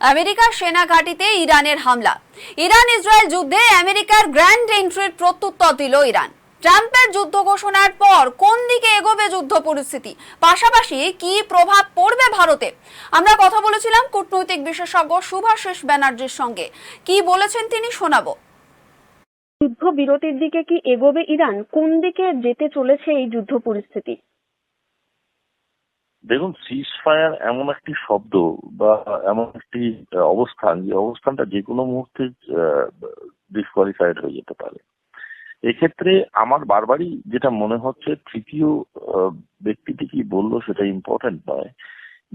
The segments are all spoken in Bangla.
আমেরিকার সেনা ঘাঁটিতে ইরানের হামলা। ইরান ইসরায়েল যুদ্ধে আমেরিকার গ্র্যান্ড এন্ট্রির প্রত্যুত্তর দিল ইরান। ট্রাম্পের যুদ্ধ ঘোষণার পর কোন দিকে এগোবে যুদ্ধ পরিস্থিতি? পাশাপাশি কি প্রভাব পড়বে ভারতে? আমরা কথা বলেছিলাম কূটনৈতিক বিশেষজ্ঞ শুভাশিস ব্যানার্জির সঙ্গে। কি বলেছেন তিনি শোনাবো। যুদ্ধ বিরতির দিকে কি এগোবে ইরান? কোন দিকে যেতে চলেছে এই যুদ্ধ পরিস্থিতি? দেখুন সিজ ফায়ার এমন একটি শব্দ বা এমন একটি অবস্থান, যে অবস্থানটা যে কোনো মুহূর্তে ডিসকোয়ালিফাইড হয়ে যেতে পারে। এক্ষেত্রে আমার বারবারই যেটা মনে হচ্ছে, তৃতীয় ব্যক্তিটি কি বলল সেটা ইম্পর্টেন্ট নয়।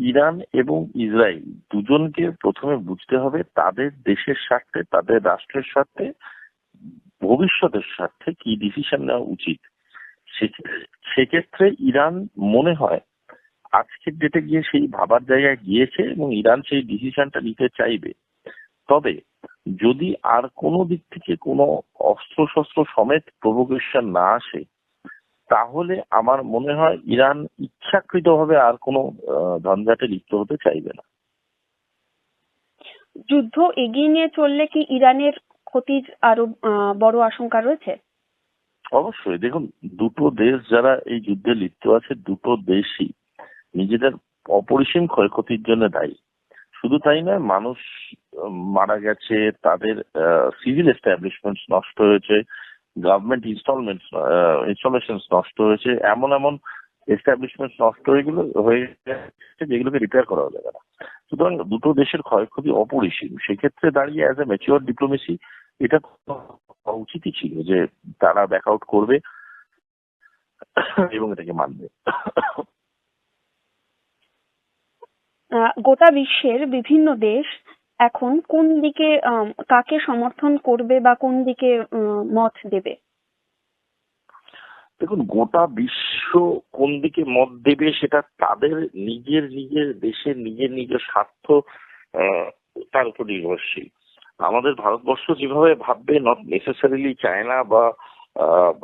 ইরান এবং ইসরায়েল দুজনকে প্রথমে বুঝতে হবে তাদের দেশের স্বার্থে, তাদের রাষ্ট্রের স্বার্থে, ভবিষ্যতের স্বার্থে কি ডিসিশন নেওয়া উচিত। সেক্ষেত্রে ইরান মনে হয় আজকের ডেটে গিয়ে সেই ভাবার জায়গায় গিয়েছে এবং ইরান সেই ডিসিশনটা নিতে চাইবে। তবে যদি আর কোনো দিক থেকে কোনো অস্ত্র শস্ত্র সমেত প্রভোকেশন না আসে তাহলে আমার মনে হয় ইরান ইচ্ছাকৃতভাবে আর কোনো ঝঞ্ঝাটে লিপ্ত হতে চাইবে না। যুদ্ধ এগিয়ে নিয়ে চললে কি ইরানের ক্ষতির আরও বড় আশঙ্কা রয়েছে? অবশ্যই। দেখুন দুটো দেশ যারা এই যুদ্ধে লিপ্ত আছে দুটো দেশই নিজেদের অপরিসীম ক্ষয়ক্ষতির জন্য দায়ী। শুধু তাই নয়, মানুষ মারা গেছে, তাদের সিভিল এস্টাবলিশমেন্ট নষ্ট হয়েছে গভর্নমেন্ট ইনস্টলমেন্ট ইনস্টলেশন নষ্ট হয়েছে, এমন এমন এস্টাবলিশমেন্ট নষ্ট হয়ে গেলো, হয়ে যেগুলোকে রিপেয়ার করা যাবে না সুতরাং দুটো দেশের ক্ষয়ক্ষতি অপরিসীম। সেক্ষেত্রে দাঁড়িয়ে অ্যাজ এ ম্যাচিওর ডিপ্লোমেসি এটা উচিতই ছিল যে তারা ব্যাক আউট করবে এবং এটাকে মানবে। গোটা বিশ্বের বিভিন্ন দেশ এখন কোন দিকে কাকে সমর্থন করবে বা কোন দিকে মত দেবে? দেখুন, গোটা বিশ্ব কোন দিকে মত দেবে সেটা তাদের নিজের নিজের দেশের নিজের নিজের স্বার্থ তার উপর নির্ভরশীল। আমাদের ভারতবর্ষ যেভাবে ভাববে নট নেসেসারিলি চায়না বা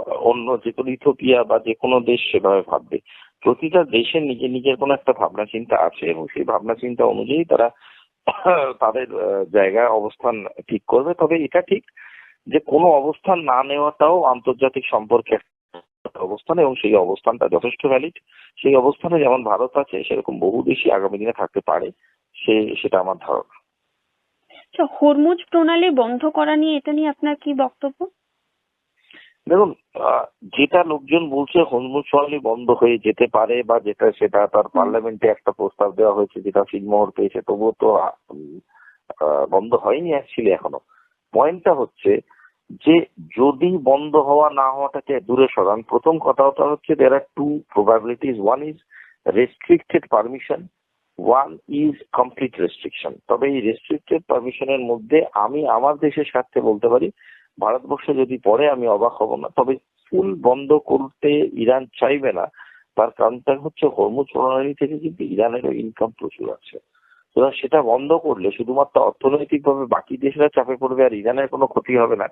অন্য যে কোনো ইথোপিয়া বা যে কোনো দেশ সেভাবে ভাববে। প্রতিটা দেশের নিজের নিজের কোনো একটা ভাবনা চিন্তা আছে এবং সেই ভাবনা চিন্তা অনুযায়ী তারা তাদের জায়গায় অবস্থান ঠিক করবে। তবে এটা ঠিক যে কোনো অবস্থান না নেওয়াটাও আন্তর্জাতিক সম্পর্কে অবস্থান এবং সেই অবস্থানটা যথেষ্ট ভ্যালিড সেই অবস্থানে যেমন ভারত আছে, সেরকম বহু দেশই আগামী দিনে থাকতে পারে। সে, সেটা আমার ধারণা। আচ্ছা হরমুজ প্রণালী বন্ধ করা নিয়ে এটা নিয়ে আপনার কি বক্তব্য? দেখুন যেটা লোকজন বলছে প্রণালী বন্ধ হয়ে যেতে পারে বা যেটা সেটা তার পার্লামেন্টে একটা প্রস্তাব দেওয়া হয়েছে যেটা সিলমোহর পেয়েছে তবুও তো বন্ধ হয়নি অ্যাকচুয়ালি এখনও। পয়েন্টটা হচ্ছে যে যদি বন্ধ হওয়া না হওয়াটাকে দূরে সরান প্রথম কথাটা হচ্ছে there are two probabilities one is restricted permission one is complete restriction তবে এই রেস্ট্রিক্টেড পারমিশনের মধ্যে আমি আমার দেশের স্বার্থে বলতে পারি ভারতবর্ষ যদি পরে আমি অবাক হব না। তবে স্কুল বন্ধ করতে ইরান চাইবে না। তার কারণটা হচ্ছে হরমুজ প্রণালী থেকে কিন্তু ইরানেরও ইনকাম প্রচুর আছে। সেটা বন্ধ করলে শুধুমাত্র অর্থনৈতিকভাবে বাকি দেশরা চাপে পড়বে আর ইরানের কোনো ক্ষতি হবে না।